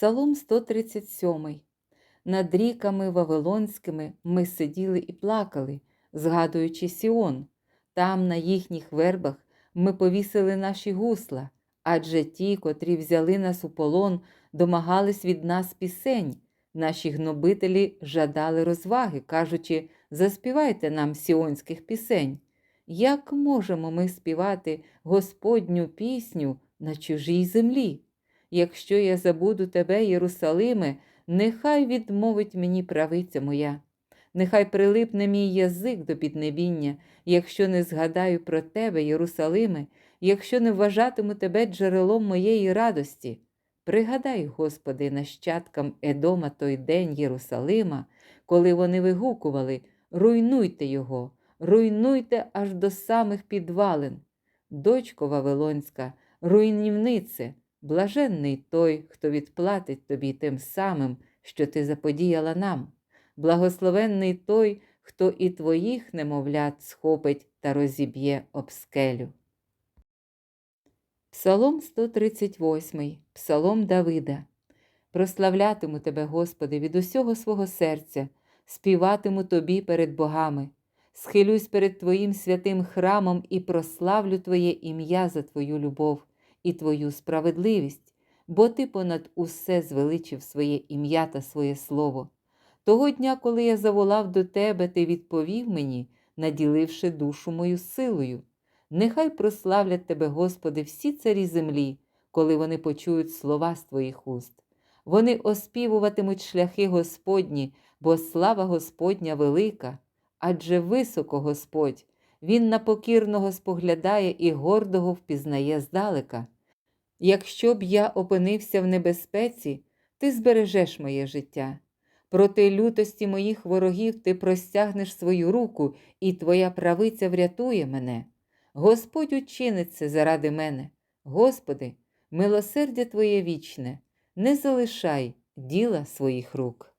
Псалом 137. Над ріками Вавилонськими ми сиділи і плакали, згадуючи Сіон. Там, на їхніх вербах, ми повісили наші гусла, адже ті, котрі взяли нас у полон, домагались від нас пісень. Наші гнобителі жадали розваги, кажучи, заспівайте нам сіонських пісень. Як можемо ми співати Господню пісню на чужій землі? Якщо я забуду тебе, Єрусалиме, нехай відмовить мені правиця моя, нехай прилипне мій язик до піднебіння, якщо не згадаю про тебе, Єрусалиме, якщо не вважатиму тебе джерелом моєї радості. Пригадай, Господи, нащадкам Едома той день Єрусалима, коли вони вигукували Руйнуйте його, руйнуйте аж до самих підвалин. Дочко Вавилонська, руйнівнице, блаженний той, хто відплатить тобі тим самим, що ти заподіяла нам. Благословенний той, хто і твоїх немовлят схопить та розіб'є об скелю. Псалом 138, Псалом Давида. Прославлятиму тебе, Господи, від усього свого серця, співатиму тобі перед богами, схилюсь перед Твоїм святим храмом і прославлю Твоє ім'я за Твою любов і Твою справедливість, бо Ти понад усе звеличив своє ім'я та своє слово. Того дня, коли я заволав до Тебе, Ти відповів мені, наділивши душу мою силою. Нехай прославлять Тебе, Господи, всі царі землі, коли вони почують слова з Твоїх уст. Вони оспівуватимуть шляхи Господні, бо слава Господня велика, адже високо Господь, Він на покірного споглядає і гордого впізнає здалека. Якщо б я опинився в небезпеці, ти збережеш моє життя. Проти лютості моїх ворогів ти простягнеш свою руку, і твоя правиця врятує мене. Господь учинить це заради мене. Господи, милосердя Твоє вічне, не залишай діла своїх рук.